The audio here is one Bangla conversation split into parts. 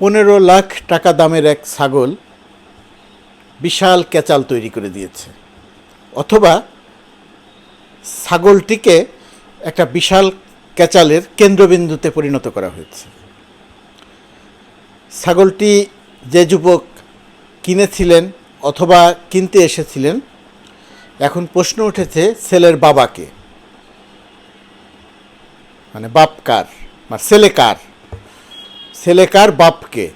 পনেরো লাখ টাকা দামের এক ছাগল বিশাল ক্যাচাল তৈরি করে দিয়েছে। অথবা ছাগলটিকে একটা বিশাল ক্যাচালের কেন্দ্রবিন্দুতে পরিণত করা হয়েছে। ছাগলটি যে যুবক কিনেছিলেন অথবা কিনতে এসেছিলেন, এখন প্রশ্ন উঠেছে ছেলের বাবাকে। মানে বাপ কার? মানে ছেলে কার? ছেলে কার বাপকে।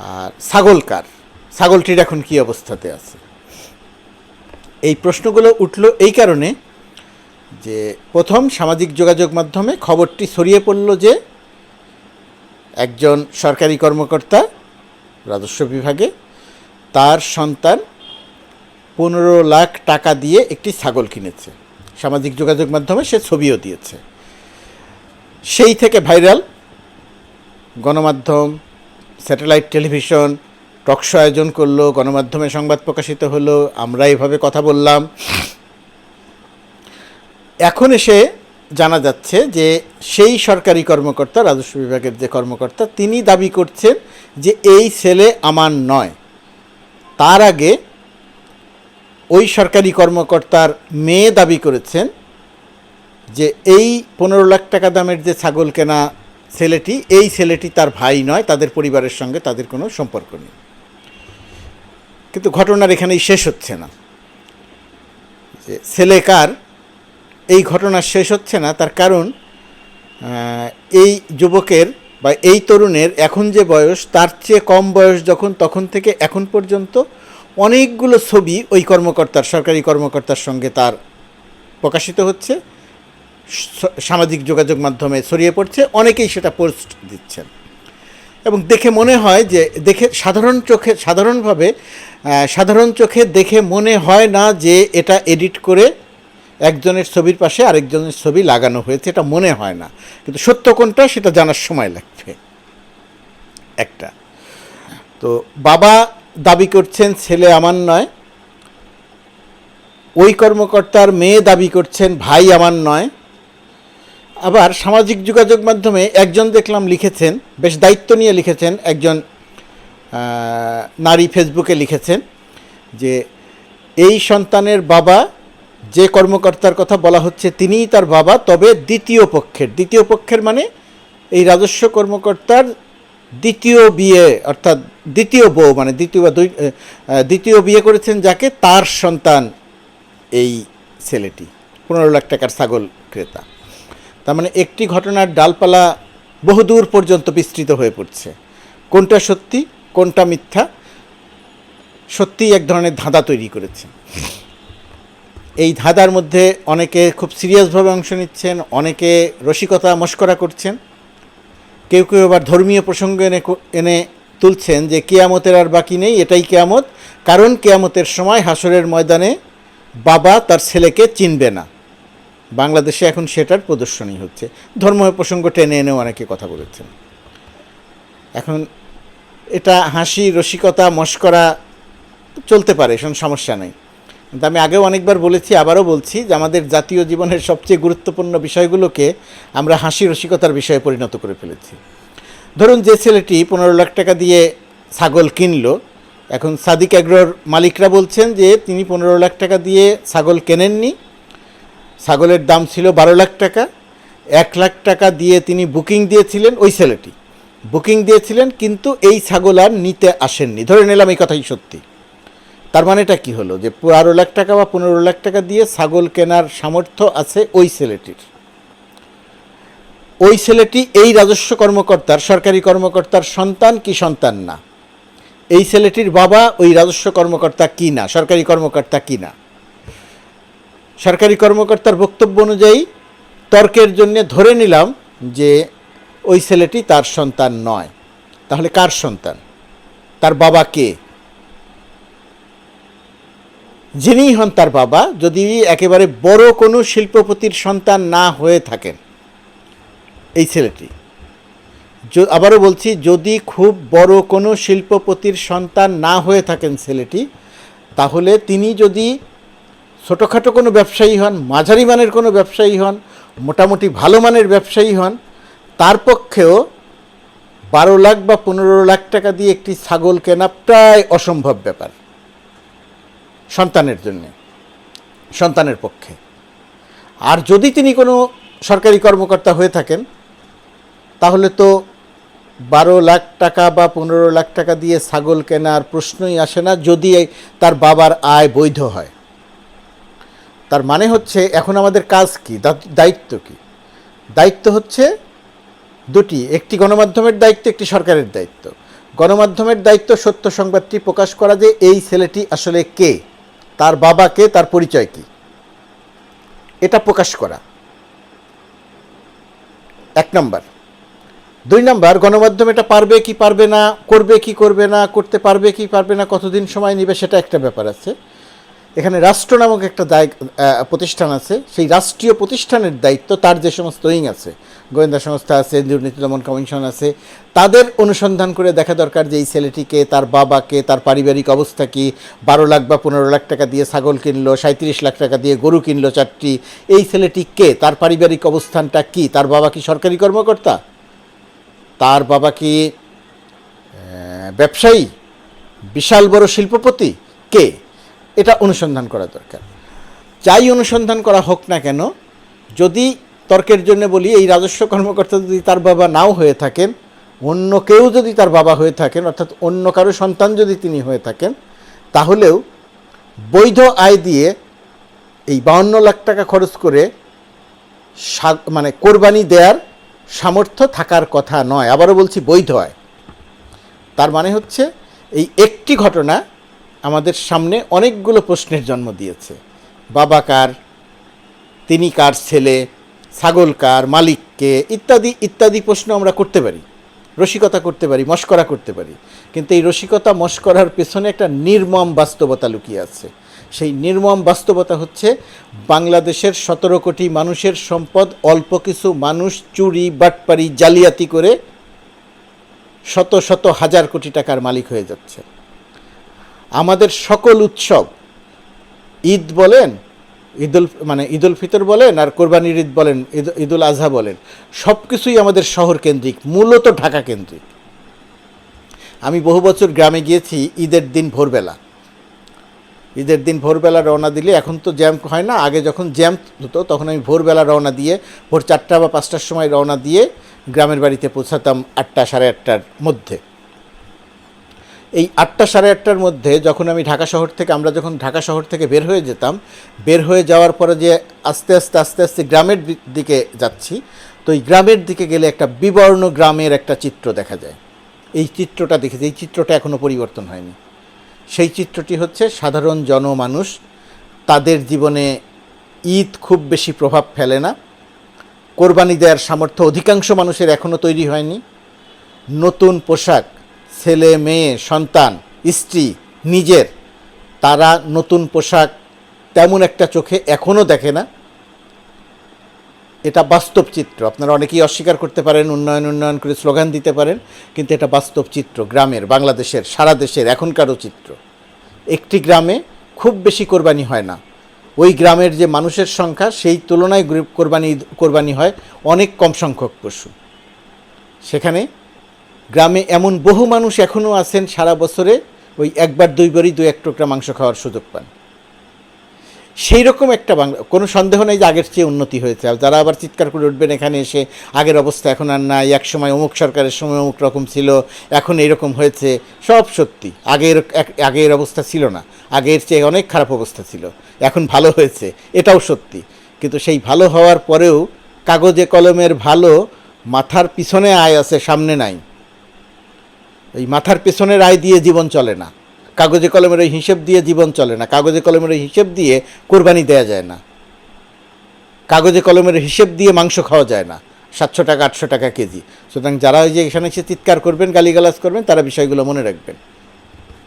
আর ছাগলকার। ছাগলটির এখন কি অবস্থাতে আছে? এই প্রশ্নগুলো উঠল এই কারণে যে প্রথম সামাজিক যোগাযোগ মাধ্যমে খবরটি ছড়িয়ে পড়ল যে একজন সরকারি কর্মকর্তা রাজস্ব বিভাগে তার সন্তান পনেরো লাখ টাকা দিয়ে একটি ছাগল কিনেছে। সামাজিক যোগাযোগ মাধ্যমে সে ছবিও দিয়েছে। সেই থেকে ভাইরাল গণমাধ্যম, স্যাটেলাইট টেলিভিশন টকশো আয়োজন করল, গণমাধ্যমে সংবাদ প্রকাশিত হলো, আমরা এভাবে কথা বললাম। এখন এসে জানা যাচ্ছে যে সেই সরকারি কর্মকর্তা, রাজস্ব বিভাগের যে কর্মকর্তা, তিনি দাবি করছেন যে এই ছেলে আমার নয়। তার আগে ওই সরকারি কর্মকর্তার মেয়ে দাবি করেছেন যে এই পনেরো লাখ টাকা দামের যে ছাগল কেনা ছেলেটি, এই ছেলেটি তার ভাই নয়, তাদের পরিবারের সঙ্গে তাদের কোনো সম্পর্ক নেই। কিন্তু ঘটনার এখানেই শেষ হচ্ছে না। যে ছেলে কার, এই ঘটনা শেষ হচ্ছে না, তার কারণ এই যুবকের বা এই তরুণের এখন যে বয়স, তার চেয়ে কম বয়স যখন, তখন থেকে এখন পর্যন্ত অনেকগুলো ছবি ওই কর্মকর্তার, সরকারি কর্মকর্তার সঙ্গে তার প্রকাশিত হচ্ছে। সামাজিক যোগাযোগ মাধ্যমে ছড়িয়ে পড়ছে, অনেকেই সেটা পোস্ট দিচ্ছেন। এবং দেখে মনে হয় যে, দেখে সাধারণ চোখে, সাধারণভাবে সাধারণ চোখে দেখে মনে হয় না যে এটা এডিট করে একজনের ছবির পাশে আরেকজনের ছবি লাগানো হয়েছে, এটা মনে হয় না। কিন্তু সত্য কোনটা সেটা জানার সময় লাগবে। একটা। তো বাবা দাবি করছেন, ছেলে আমার নয়। ওই কর্মকর্তার মেয়ে দাবি করছেন, ভাই আমার নয়। আবার সামাজিক যোগাযোগ মাধ্যমে একজন দেখলাম লিখেছেন, বেশ দায়িত্ব নিয়ে লিখেছেন, একজন নারী ফেসবুকে লিখেছেন যে, এই সন্তানের বাবা যে কর্মকর্তার কথা বলা হচ্ছে তিনিই তার বাবা, তবে দ্বিতীয় পক্ষের। দ্বিতীয় পক্ষের মানে এই রাজস্ব কর্মকর্তার দ্বিতীয় বিয়ে, অর্থাৎ দ্বিতীয় বউ মানে দ্বিতীয় বা দুই দ্বিতীয় বিয়ে করেছেন যাকে তার সন্তান এই ছেলেটি, পনেরো লাখ টাকার ছাগল ক্রেতা। তার মানে একটি ঘটনার ডালপালা বহুদূর পর্যন্ত বিস্তৃত হয়ে পড়ছে। কোনটা সত্যি, কোনটা মিথ্যা, সত্যিই এক ধরনের ধাঁধা তৈরি করেছে। এই ধাঁধার মধ্যে অনেকে খুব সিরিয়াসভাবে অংশ নিচ্ছেন, অনেকে রসিকতা মস্করা করছেন। কেউ কেউ আবার ধর্মীয় প্রসঙ্গ এনে এনে তুলছেন যে কেয়ামতের আর বাকি নেই, এটাই কেয়ামত। কারণ কেয়ামতের সময় হাসরের ময়দানে বাবা তার ছেলেকে চিনবে না। বাংলাদেশে এখন সেটার প্রদর্শনী হচ্ছে। ধর্ম প্রসঙ্গ টেনে এনেও অনেকে কথা বলেছেন। এখন এটা হাসি, রসিকতা, মস্করা চলতে পারে কোনো সমস্যা নেই। কিন্তু আমি আগেও অনেকবার বলেছি, আবারও বলছি যে আমাদের জাতীয় জীবনের সবচেয়ে গুরুত্বপূর্ণ বিষয়গুলোকে আমরা হাসি, রসিকতার বিষয়ে পরিণত করে ফেলেছি। ধরুন যে ছেলেটি পনেরো লাখ টাকা দিয়ে ছাগল কিনল, এখন সাদিক এগ্রোর মালিকরা বলছেন যে তিনি পনেরো লাখ টাকা দিয়ে ছাগল কেনেননি ছাগলের দাম ছিল বারো লাখ টাকা, এক লাখ টাকা দিয়ে তিনি বুকিং দিয়েছিলেন ওই ছেলেটি। বুকিং দিয়েছিলেন কিন্তু এই ছাগল আর নিতে আসেননি। ধরে নিলাম এই কথাই সত্যি। তার মানেটা কি হলো? যে বারো লাখ টাকা বা পনেরো লাখ টাকা দিয়ে ছাগল কেনার সামর্থ্য আছে ওই ছেলেটির। ওই ছেলেটি এই রাজস্ব কর্মকর্তার, সরকারি কর্মকর্তার সন্তান কি সন্তান না? এই ছেলেটির বাবা ওই রাজস্ব কর্মকর্তা কি না? সরকারি কর্মকর্তা কি না? সরকারি কর্মকর্তার বক্তব্য অনুযায়ী তর্কের জন্য ধরে নিলাম যে ওই ছেলেটি তার সন্তান নয়। তাহলে কার সন্তান? তার বাবা কে? যিনিই হন তার বাবা, যদি একেবারে বড় কোনো শিল্পপতির সন্তান না হয়ে থাকেন, এই ছেলেটি। আবারও বলছি, যদি খুব বড় কোনো শিল্পপতির সন্তান না হয়ে থাকেন ছেলেটি, তাহলে তিনি যদি ছোটোখাটো কোনো ব্যবসায়ী হন, মাঝারি মানের কোনো ব্যবসায়ী হন, মোটামুটি ভালো মানের ব্যবসায়ী হন, তার পক্ষেও বারো লাখ বা পনেরো লাখ টাকা দিয়ে একটি ছাগল কেনা প্রায় অসম্ভব ব্যাপার। সন্তানের জন্যে, সন্তানের পক্ষে। আর যদি তিনি কোনো সরকারি কর্মকর্তা হয়ে থাকেন, তাহলে তো বারো লাখ টাকা বা পনেরো লাখ টাকা দিয়ে ছাগল কেনার প্রশ্নই আসে না, যদি তার বাবার আয় বৈধ হয়। তার মানে হচ্ছে এখন আমাদের কাজ কি? দায়িত্ব কি? দায়িত্ব হচ্ছে দুটি, একটি গণমাধ্যমের দায়িত্ব, একটি সরকারের দায়িত্ব। গণমাধ্যমের দায়িত্ব সত্য সংবাদটি প্রকাশ করা যে এই ছেলেটি আসলে কে? তার বাবা কে? তার পরিচয় কি? এটা প্রকাশ করা। এক নম্বর। দুই নম্বর, গণমাধ্যম এটা পারবে কি পারবে না, করবে কি করবে না, করতে পারবে কি পারবে না, কতদিন সময় নেবে সেটা একটা ব্যাপার আছে। এখানে রাষ্ট্র নামক একটা প্রতিষ্ঠান আছে। সেই রাষ্ট্রীয় প্রতিষ্ঠানের দায়িত্ব তার যে সমস্ত উইং আছে, গোয়েন্দা সংস্থা আছে দুর্নীতি দমন কমিশন আছে, তাদের অনুসন্ধান করে দেখা দরকার যে এই ছেলেটিকে, তার বাবাকে, তার পারিবারিক অবস্থা কি, বারো লাখ বা পনেরো লাখ টাকা দিয়ে ছাগল কিনলো সাঁত্রিশ লাখ টাকা দিয়ে গরু কিনলো চারটি, এই ছেলেটি কে, তার পারিবারিক অবস্থানটা কি, তার বাবা কি সরকারি কর্মকর্তা? তার বাবা কি ব্যবসায়ী? বিশাল বড় শিল্পপতি? কে? এটা অনুসন্ধান করা দরকার। যাই অনুসন্ধান করা হোক না কেন, যদি তর্কের জন্য বলি, এই রাজস্ব কর্মকর্তা যদি তার বাবা নাও হয়ে থাকেন, অন্য কেউ যদি তার বাবা হয়ে থাকেন, অর্থাৎ অন্য কারও সন্তান যদি তিনি হয়ে থাকেন, তাহলেও বৈধ আয় দিয়ে এই বাউন্ন লাখ টাকা খরচ করে মানে কোরবানি দেওয়ার সামর্থ্য থাকার কথা নয়, আবারও বলছি বৈধ আয়। তার মানে হচ্ছে, এই একটি ঘটনা আমাদের সামনে অনেকগুলো প্রশ্নের জন্ম দিয়েছে। বাবা কার, তিনি কার ছেলে, ছাগল কার মালিককে ইত্যাদি ইত্যাদি প্রশ্ন আমরা করতে পারি। রসিকতা করতে পারি, মস্করা করতে পারি। কিন্তু এই রসিকতা, মস্করার পেছনে একটা নির্মম বাস্তবতা লুকিয়ে আছে। সেই নির্মম বাস্তবতা হচ্ছে বাংলাদেশের সতেরো কোটি মানুষের সম্পদ, অল্প কিছু মানুষ চুরি, বাটপারি, জালিয়াতি করে শত শত হাজার কোটি টাকার মালিক হয়ে যাচ্ছে। আমাদের সকল উৎসব, ঈদ বলেন, ঈদুল মানে ঈদুল ফিতর বলেন আর কোরবানির ঈদ বলেন, ঈদ- ঈদুল আজহা বলেন সব কিছুই আমাদের শহর কেন্দ্রিক, মূলত ঢাকা কেন্দ্রিক। আমি বহু বছর গ্রামে গিয়েছি, ঈদের দিন ভোরবেলা। ঈদের দিন ভোরবেলা রওনা দিলে এখন তো জ্যাম হয় না, আগে যখন জ্যাম হতো তখন আমি ভোরবেলা রওনা দিয়ে, ভোর চারটা বা পাঁচটার সময় রওনা দিয়ে গ্রামের বাড়িতে পৌঁছাতাম আটটা সাড়ে আটটার মধ্যে। এই আটটা সাড়ে আটটার মধ্যে যখন আমি ঢাকা শহর থেকে, আমরা যখন ঢাকা শহর থেকে বের হয়ে যেতাম, বের হয়ে যাওয়ার পরে যে আস্তে আস্তে আস্তে আস্তে গ্রামের দিকে যাচ্ছি, তো এই গ্রামের দিকে গেলে একটা বিবর্ণ গ্রামের একটা চিত্র দেখা যায়। এই চিত্রটা দেখেছি, এই চিত্রটা এখনও পরিবর্তন হয়নি। সেই চিত্রটি হচ্ছে সাধারণ জনমানুষ, তাদের জীবনে ঈদ খুব বেশি প্রভাব ফেলে না। কোরবানি দেওয়ার সামর্থ্য অধিকাংশ মানুষের এখনও তৈরি হয়নি। নতুন পোশাক ছেলে, মেয়ে, সন্তান, স্ত্রী, নিজের, তারা নতুন পোশাক তেমন একটা চোখে এখনও দেখে না। এটা বাস্তব চিত্র। আপনারা অনেকেই অস্বীকার করতে পারেন, উন্নয়ন উন্নয়ন করে স্লোগান দিতে পারেন, কিন্তু এটা বাস্তব চিত্র, গ্রামের, বাংলাদেশের, সারা দেশের, এখনকারও চিত্র। একটি গ্রামে খুব বেশি কোরবানি হয় না। ওই গ্রামের যে মানুষের সংখ্যা, সেই তুলনায় কোরবানি কোরবানি হয় অনেক কম সংখ্যক পশু। সেখানে গ্রামে এমন বহু মানুষ এখনও আছেন সারা বছরে, ওই একবার, দুইবারই, দু এক টুকরা মাংস খাওয়ার সুযোগ পান। সেই রকম একটা বাংলা, কোনো সন্দেহ নেই যে আগের চেয়ে উন্নতি হয়েছে। যারা আবার চিৎকার করে উঠবেন, এখানে এসে আগের অবস্থা এখন আর নাই, এক সময় অমুক সরকারের সময় অমুক রকম ছিল, এখন এইরকম হয়েছে, সব সত্যি। আগের আগের অবস্থা ছিল না, আগের চেয়ে অনেক খারাপ অবস্থা ছিল, এখন ভালো হয়েছে, এটাও সত্যি। কিন্তু সেই ভালো হওয়ার পরেও কাগজে কলমের ভালো মাথার পিছনে আয় আছে, সামনে নাই। এই মাথার পেছনের আয় দিয়ে জীবন চলে না। কাগজে কলমের ওই হিসেব দিয়ে জীবন চলে না। কাগজে কলমের ওই হিসেব দিয়ে কোরবানি দেওয়া যায় না। কাগজে কলমের হিসেব দিয়ে মাংস খাওয়া যায় না। সাতশো টাকা, আটশো টাকা কেজি। সুতরাং যারা ওই যে এখানে এসে চিৎকার করবেন, গালিগালাজ করবেন, তারা বিষয়গুলো মনে রাখবেন।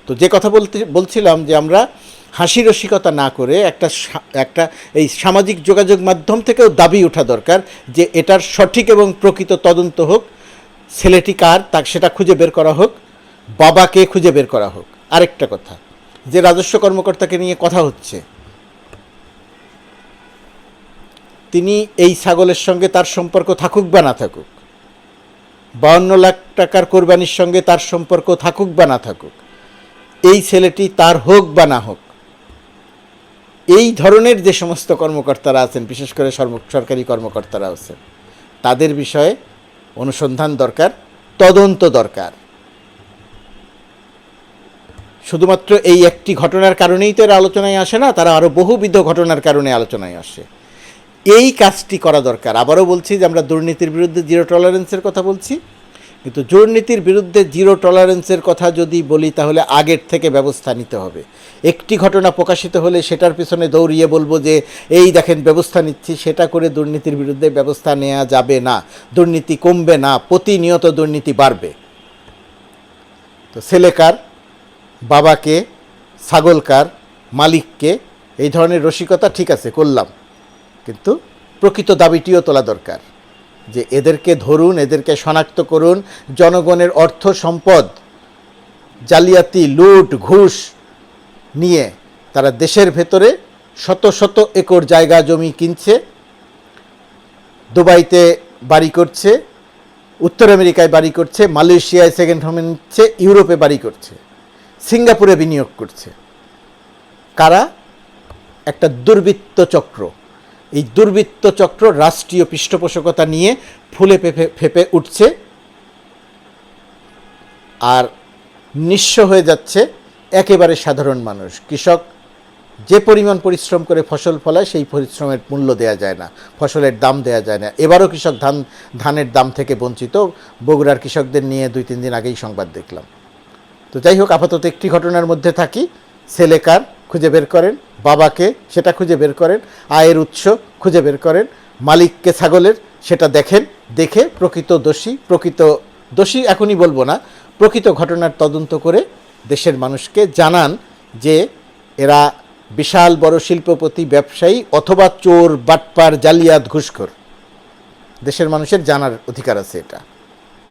তো যে কথা বলতে, বলছিলাম যে আমরা হাসি রসিকতা না করে একটা একটা এই সামাজিক যোগাযোগ মাধ্যম থেকেও দাবি ওঠা দরকার যে এটার সঠিক এবং প্রকৃত তদন্ত হোক ছেলেটি কার, তা সেটা খুঁজে বের করা হোক, বাবাকে খুঁজে বের করা হোক। আরেকটা কথা, যে রাজস্ব কর্মকর্তাকে নিয়ে কথা হচ্ছে, তিনি এই ছাগলের সঙ্গে তার সম্পর্ক থাকুক বা না থাকুক, বাউন্ন লাখ টাকার কোরবানির সঙ্গে তার সম্পর্ক থাকুক বা না থাকুক, এই ছেলেটি তার হোক বা না হোক, এই ধরনের যে সমস্ত কর্মকর্তারা আছেন, বিশেষ করে সরকারি কর্মকর্তারা আছেন, তাদের বিষয়ে অনুসন্ধান দরকার, তদন্ত দরকার। শুধুমাত্র এই একটি ঘটনার কারণেই তো এরা আলোচনায় আসে না, তারা আরও বহুবিধ ঘটনার কারণে আলোচনায় আসে। এই কাজটি করা দরকার। আবারও বলছি যে আমরা দুর্নীতির বিরুদ্ধে জিরো টলারেন্সের কথা বলছি। কিন্তু দুর্নীতির বিরুদ্ধে জিরো টলারেন্সের কথা যদি বলি, তাহলে আগের থেকে ব্যবস্থা নিতে হবে। একটি ঘটনা প্রকাশিত হলে সেটার পিছনে দৌড়িয়ে বলব যে, এই দেখেন ব্যবস্থা নিচ্ছি, সেটা করে দুর্নীতির বিরুদ্ধে ব্যবস্থা নেওয়া যাবে না। দুর্নীতি কমবে না, প্রতিনিয়ত দুর্নীতি বাড়বে। তো ছেলেকার বাবাকে ছাগলকার মালিককে এই ধরনের রসিকতা ঠিক আছে, করলাম। কিন্তু প্রকৃত দাবিটিও তোলা দরকার। যে এদেরকে ধরুন, এদেরকে শনাক্ত করুন, জনগণের অর্থ সম্পদ, জালিয়াতি, লুট, ঘুষ নিয়ে তারা দেশের ভেতরে শত শত একর জায়গা জমি কিনছে, দুবাইতে বাড়ি করছে, উত্তর আমেরিকায় বাড়ি করছে, মালয়েশিয়ায় সেকেন্ড হোম নিচ্ছে ইউরোপে বাড়ি করছে, সিঙ্গাপুরে বিনিয়োগ করছে। কারা? একটা দুর্বৃত্ত চক্র। এই দুর্বৃত্ত চক্র রাষ্ট্রীয় পৃষ্ঠপোষকতা নিয়ে ফুলে ফেপে ফেপে উঠছে আর নিঃস্ব হয়ে যাচ্ছে একেবারে সাধারণ মানুষ। কৃষক যে পরিমাণ পরিশ্রম করে ফসল ফলায় সেই পরিশ্রমের মূল্য দেওয়া যায় না, ফসলের দাম দেওয়া যায় না। এবারও কৃষক ধান, ধানের দাম থেকে বঞ্চিত। বগুড়ার কৃষকদের নিয়ে দুই, তিন দিন আগেই সংবাদ দেখলাম। তো যাই হোক, আপাতত একটি ঘটনার মধ্যে থাকি। ছেলে কার? খুঁজে বের করেন, বাবাকে সেটা খুঁজে বের করেন, আয়ের উৎস খুঁজে বের করেন, মালিককে ছাগলের সেটা দেখেন, দেখে প্রকৃত দোষী প্রকৃত দোষী এখনই বলব না, প্রকৃত ঘটনার তদন্ত করে দেশের মানুষকে জানান যে এরা বিশাল বড় শিল্পপতি, ব্যবসায়ী অথবা চোর, বাটপার, জালিয়াত, ঘুষখোর। দেশের মানুষের জানার অধিকার আছে এটা।